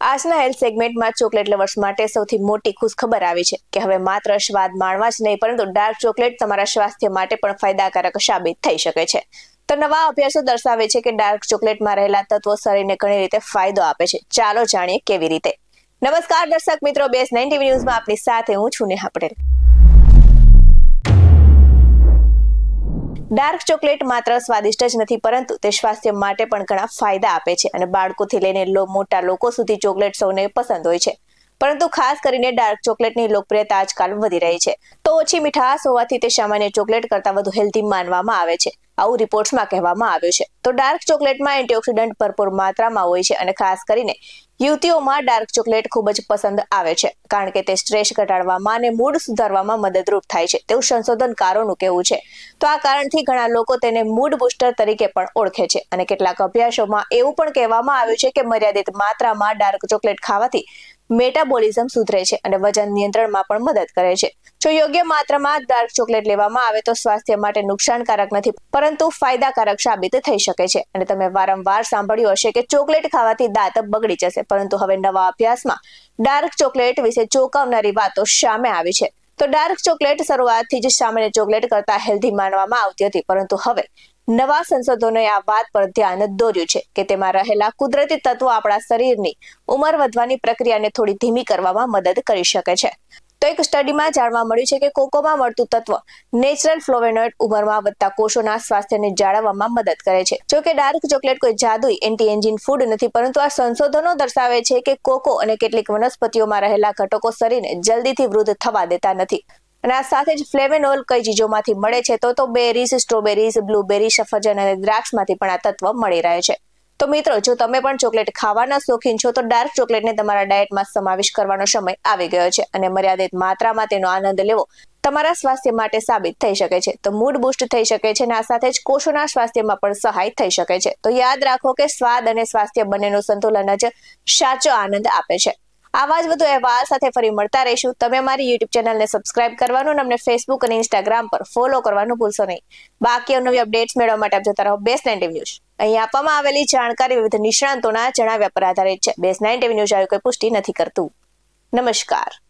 આજના હેલ્થ સેગમેન્ટમાં chocolate lovers માટે સૌથી મોટી ખુશખબર આવી છે કે હવે માત્ર સ્વાદ માણવા જ નહીં, પરંતુ ડાર્ક ચોકલેટ તમારા સ્વાસ્થ્ય માટે પણ ફાયદાકારક સાબિત થઈ શકે છે. તો નવા અભ્યાસો દર્શાવે છે કે ડાર્ક ચોકલેટમાં રહેલા તત્વો શરીરને ઘણી રીતે ફાયદો આપે છે. ચાલો જાણીએ કેવી રીતે. નમસ્કાર દર્શક મિત્રો બેસ નાઇન ટીવી ન્યૂઝમાં આપની સાથે હું છું નેહા પટેલ. ડાર્ક ચોકલેટ માત્ર સ્વાદિષ્ટ જ નથી, પરંતુ તે સ્વાસ્થ્ય માટે પણ ઘણા ફાયદા આપે છે અને બાળકોથી લઈને મોટા લોકો સુધી ચોકલેટ સૌને પસંદ હોય છે. પરંતુ ખાસ કરીને ડાર્ક ચોકલેટની લોકપ્રિયતા આજકાલ વધી રહી છે. તો ઓછી મીઠાશ હોવાથી તે સામાન્ય ચોકલેટ કરતાં વધુ હેલ્ધી માનવામાં આવે છે. આવું રિપોર્ટ્સમાં કહેવામાં આવ્યું છે. તો ડાર્ક ચોકલેટમાં એન્ટીઓક્સિડન્ટ ભરપૂર માત્રામાં હોય છે અને ખાસ કરીને યુવતીઓમાં ડાર્ક ચોકલેટ ખૂબ જ પસંદ આવે છે, કારણ કે તે સ્ટ્રેસ ઘટાડવામાં અને મૂડ સુધારવામાં મદદરૂપ થાય છે. તેવું સંશોધનકારોનું કહેવું છે. તો આ કારણથી ઘણા લોકો તેને મૂડ બુસ્ટર તરીકે પણ ઓળખે છે અને કેટલાક અભ્યાસોમાં એવું પણ કહેવામાં આવ્યું છે કે મર્યાદિત માત્રામાં ડાર્ક ચોકલેટ ખાવાથી મેટાબોલિઝમ સુધરે છે અને વજન નિયંત્રણમાં પણ મદદ કરે છે. જો યોગ્ય માત્રામાં ડાર્ક ચોકલેટ લેવામાં આવે તો સ્વાસ્થ્ય માટે નુકસાનકારક નથી, પરંતુ ફાયદાકારક સાબિત થઈ શકે છે. અને તમે વારંવાર સાંભળ્યું હશે કે ચોકલેટ ખાવાથી દાંત બગડી જશે. પરંતુ હવે નવા અભ્યાસમાં ડાર્ક ચોકલેટ વિશે ચોંકાવનારી વાતો સામે આવી છે. તો ડાર્ક ચોકલેટ શરૂઆતથી જ સામાન્ય ચોકલેટ કરતા હેલ્ધી માનવામાં આવતી હતી. પરંતુ હવે નવા સંશોધનોએ આ વાત પર ધ્યાન દોર્યું છે કે તેમાં રહેલા કુદરતી તત્વો આપણા શરીરની ઉંમર વધવાની પ્રક્રિયાને થોડી ધીમી કરવામાં મદદ કરી શકે છે. એક સ્ટડીમાં જાણવા મળ્યું છે કે કોકોમાં મળતું તત્વ નેચરલ ફ્લોવેનોઇડ ઉંમરમાં વધતા કોષોના સ્વાસ્થ્યને જાળવવામાં મદદ કરે છે. જો કે ડાર્ક ચોકલેટ કોઈ જાદુઈ એન્ટી એન્જિન ફૂડ નથી, પરંતુ આ સંશોધનો દર્શાવે છે કે કોકો અને કેટલીક વનસ્પતિઓમાં રહેલા ઘટકો શરીરને જલ્દીથી વૃદ્ધ થવા દેતા નથી. અને આ સાથે જ ફ્લેવેનોલ કઈ ચીજોમાંથી મળે છે તો તો બેરીઝ, સ્ટ્રોબેરીઝ, બ્લુબેરી, સફરજન અને દ્રાક્ષમાંથી પણ આ તત્વ મળી રહે છે. તો મિત્રો, જો તમે પણ ચોકલેટ ખાવાના શોખીન છો, તો ડાર્ક ચોકલેટને તમારા ડાયટમાં સમાવેશ કરવાનો સમય આવી ગયો છે અને મર્યાદિત માત્રામાં તેનો આનંદ લેવો તમારા સ્વાસ્થ્ય માટે સાબિત થઈ શકે છે. તો મૂડ બુસ્ટ થઈ શકે છે અને આ સાથે જ કોષોના સ્વાસ્થ્યમાં પણ સહાય થઈ શકે છે. તો યાદ રાખો કે સ્વાદ અને સ્વાસ્થ્ય બંનેનું સંતુલન જ સાચો આનંદ આપે છે. આવા જ વધુ અહેવાલ સાથે ફરી મળતા રહીશું. તમે અમારી યુટ્યુબ ચેનલને સબસ્ક્રાઇબ કરવાનું અને અમને ફેસબુક અને ઇન્સ્ટાગ્રામ પર ફોલો કરવાનું ભૂલશો નહીં. બાકી નવી અપડેટ્સ મેળવવા માટે આપ જોતા રહો બેસ્ટ નાઇન ન્યૂઝ અહીં આપવામાં આવેલી જાણકારી વિવિધ નિષ્ણાંતોના જણાવ્યા પર આધારિત છે. બેઝ નાઇન ન્યૂઝ આવી કોઈ પુષ્ટિ નથી કરતું. નમસ્કાર.